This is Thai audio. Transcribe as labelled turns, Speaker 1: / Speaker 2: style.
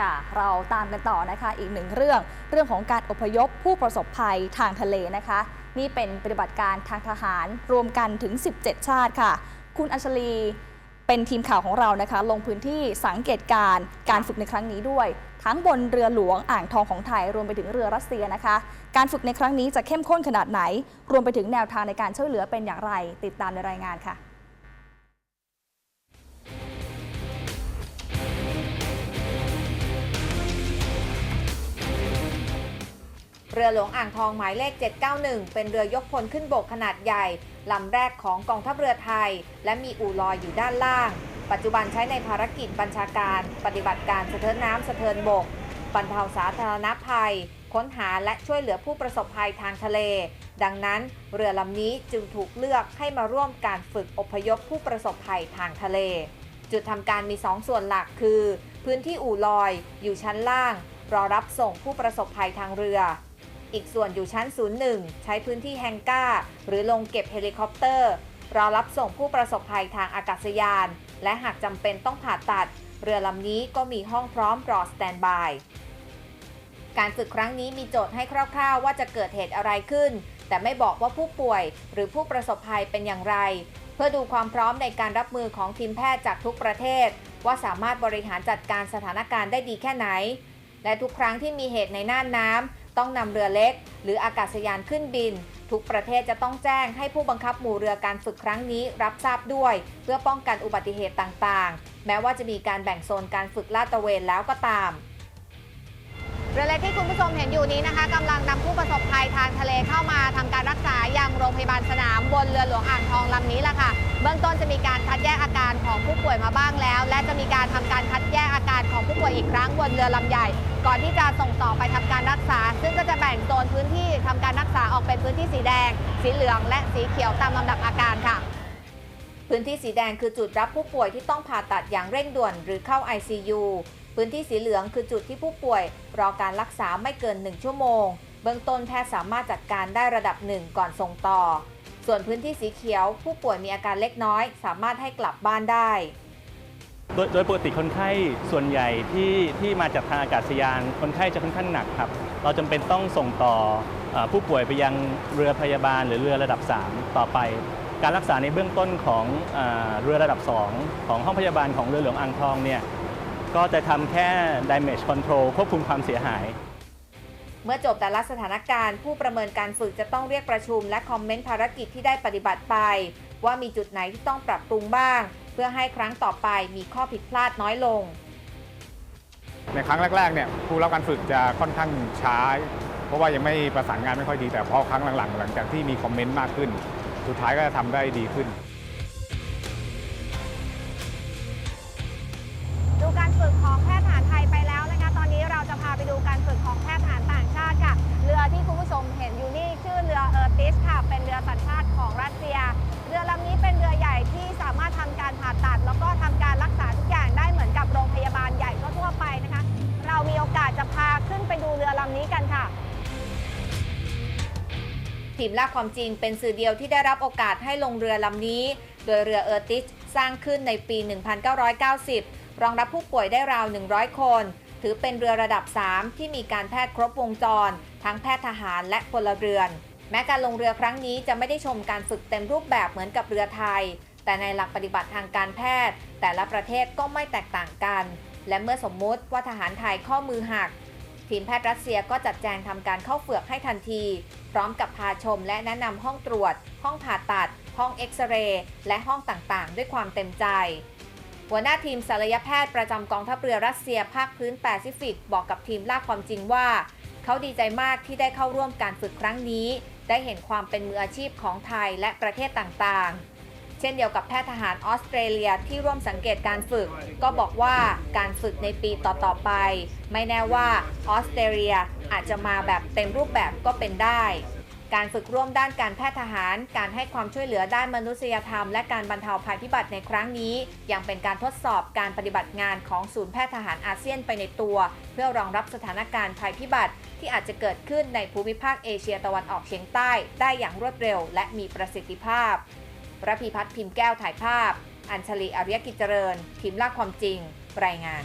Speaker 1: ค่ะ เราตามกันต่อนะคะ อีกหนึ่งเรื่อง เรื่องของการอพยพผู้ประสบภัยทางทะเลนะคะ นี่เป็นปฏิบัติการทางทหารรวมกันถึง 17 ชาติค่ะ คุณอัญชลีเป็นทีมข่าวของเรานะคะ ลงพื้นที่สังเกตการณ์การฝึกในครั้งนี้ด้วย ทั้งบนเรือหลวงอ่างทองของไทย รวมไปถึงเรือรัสเซียนะคะ การฝึกในครั้งนี้จะเข้มข้นขนาดไหน รวมไปถึงแนวทางในการช่วยเหลือเป็นอย่างไร ติดตามในรายงานค่ะ
Speaker 2: รือหลวงอ่างทองหมายเลข 791 เป็นเรือยกพลขึ้นบกขนาดใหญ่ลำแรกของกองทัพเรือไทย และมีอู่ลอยอยู่ด้านล่าง ปัจจุบันใช้ในภารกิจบัญชาการ ปฏิบัติการสะเทินน้ำสะเทินบกบรรเทาสาธารณภัย ค้นหาและช่วยเหลือผู้ประสบภัยทางทะเล ดังนั้นเรือลำนี้จึงถูกเลือกให้มาร่วมการฝึกอพยพผู้ประสบภัยทางทะเล จุดทำการมี 2 ส่วนหลักคือ พื้นที่อู่ลอย อยู่ชั้นล่าง รอรับส่งผู้ประสบภัยทางเรือ อีกส่วนอยู่ชั้น 01 ใช้พื้นที่แฮงก้า หรือลงเก็บเฮลิคอปเตอร์ รอรับส่งผู้ประสบภัยทางอากาศยาน และหากจำเป็นต้องผ่าตัด เรือลำนี้ก็มีห้องพร้อมรอสแตนบาย การฝึกครั้งนี้มีโจทย์ให้คร่าวๆ ว่าจะเกิดเหตุอะไรขึ้น แต่ไม่บอกว่าผู้ป่วย หรือผู้ประสบภัยเป็นอย่างไร เพื่อดูความพร้อมในการรับมือของทีมแพทย์จากทุกประเทศ ว่าสามารถบริหารจัดการสถานการณ์ได้ดีแค่ไหน และทุกครั้งที่มีเหตุในน่านน้ำ ต้องนำเรือเล็ก หรืออากาศยานขึ้นบิน ทุกประเทศจะต้องแจ้งให้ผู้บังคับหมู่เรือการฝึกครั้งนี้รับทราบด้วย เพื่อป้องกันอุบัติเหตุต่างๆ แม้ว่าจะมีการแบ่งโซนการฝึกลาดตระเวนแล้วก็ตาม
Speaker 3: เรือเล็กที่คุณผู้ชมเห็นอยู่นี้นะคะกำลังนำผู้ประสบภัยทางทะเลเข้ามาทำการรักษายังโรงพยาบาลสนามบนเรือหลวงอ่างทองลำนี้แหละค่ะ เบื้องต้นจะมีการคัดแยกอาการของผู้ป่วยมาบ้างแล้ว และจะมีการทำการคัดแยกอาการของผู้ป่วยอีกครั้งบนเรือลำใหญ่ ก่อนที่จะส่งต่อไปทำ ที่สีแดง สีเหลือง และสีเขียวตามลำดับอาการค่ะ
Speaker 2: พื้นที่สีแดงคือจุดรับผู้ป่วยที่ต้องผ่าตัดอย่างเร่งด่วนหรือเข้า ICU พื้นที่สีเหลืองคือจุดที่ผู้ป่วย รอการรักษาไม่เกิน 1 ชั่วโมง เบื้องต้นแพทย์สามารถจัดการได้ระดับหนึ่งก่อนส่งต่อ ส่วนพื้นที่สีเขียว ผู้ป่วยมีอาการเล็กน้อย สามารถให้กลับบ้านได้
Speaker 4: โดยโดยปกติคนไข้ส่วนใหญ่ที่ที่มาจากทางอากาศยาน คนไข้จะค่อนข้างหนักครับ เราจำเป็นต้องส่งต่ออผู้ป่วยไปยังเรือพยาบาลหรือเรือระดับ 3 ต่อไป การรักษาในเบื้องต้นของเอเรือระดับ 2 ของห้องพยาบาลของเรือหลวงอ่างทองเนี่ยก็จะทำแค่ damage control ควบคุมความเสียหาย
Speaker 2: เมื่อจบแต่ละสถานการณ์ ผู้ประเมินการฝึกจะต้องเรียกประชุมและคอมเมนต์ภารกิจที่ได้ปฏิบัติไป ว่ามีจุดไหนที่ต้องปรับปรุงบ้าง เพื่อให้ครั้งต่อไปมีข้อผิดพลาดน้อยลง
Speaker 5: ในครั้งแรกๆเนี่ยผู้รับการฝึกจะค่อนข้างช้า เพราะว่ายังไม่ประสานงานไม่ค่อยดีแต่พอครั้งหลังๆ หลังจากที่มีคอมเมนต์มากขึ้น สุดท้ายก็จะทำได้ดีขึ้น
Speaker 3: ทีมล่าค
Speaker 2: วามจริงเป็นสื่อเดียวที่ได้รับโอกาสให้ลงเรือลำนี้ โดยเรือเออร์ติสสร้างขึ้นในปี 1990 รองรับผู้ป่วยได้ราว 100 คน ถือเป็นเรือระดับ 3 ที่มีการแพทย์ครบวงจร ทั้งแพทย์ทหารและพลเรือน แม้การลงเรือครั้งนี้จะไม่ได้ชมการฝึกเต็มรูปแบบเหมือนกับเรือไทย แต่ในหลักปฏิบัติทางการแพทย์ แต่ละประเทศก็ไม่แตกต่างกัน และเมื่อสมมุติว่าทหารไทยข้อมือหักทีมแพทย์รัสเซียก็จัดแจงทำการเข้าเฝือกให้ทันที พร้อมกับพาชมและแนะนำห้องตรวจ ห้องผ่าตัด ห้องเอ็กซเรย์และห้องต่างๆ ด้วยความเต็มใจ หัวหน้าทีมศัลยแพทย์ประจำกองทัพเรือรัสเซียภาคพื้นแปซิฟิก บอกกับทีมล่าความจริงว่า เขาดีใจมากที่ได้เข้าร่วมการฝึกครั้งนี้ ได้เห็นความเป็นมืออาชีพของไทยและประเทศต่างๆ เช่นเดียวกับแพทย์ทหารออสเตรเลียที่ร่วมสังเกตการฝึก ก็บอกว่าการฝึกในปีต่อๆไป ไม่แน่ว่าออสเตรเลียอาจจะมาแบบเต็มรูปแบบก็เป็นได้ การฝึกร่วมด้านการแพทย์ทหาร การให้ความช่วยเหลือด้านมนุษยธรรม และการบรรเทาภัยพิบัติในครั้งนี้ ยังเป็นการทดสอบการปฏิบัติงานของศูนย์แพทย์ทหารอาเซียนไปในตัว เพื่อรองรับสถานการณ์ภัยพิบัติที่อาจจะเกิดขึ้นในภูมิภาคเอเชียตะวันออกเฉียงใต้ ได้อย่างรวดเร็ว และมีประสิทธิภาพ ระพีพัฒน์พิมพ์แก้วถ่ายภาพ อัญชลีอารยกิจเจริญ ทีมลากความจริง รายงาน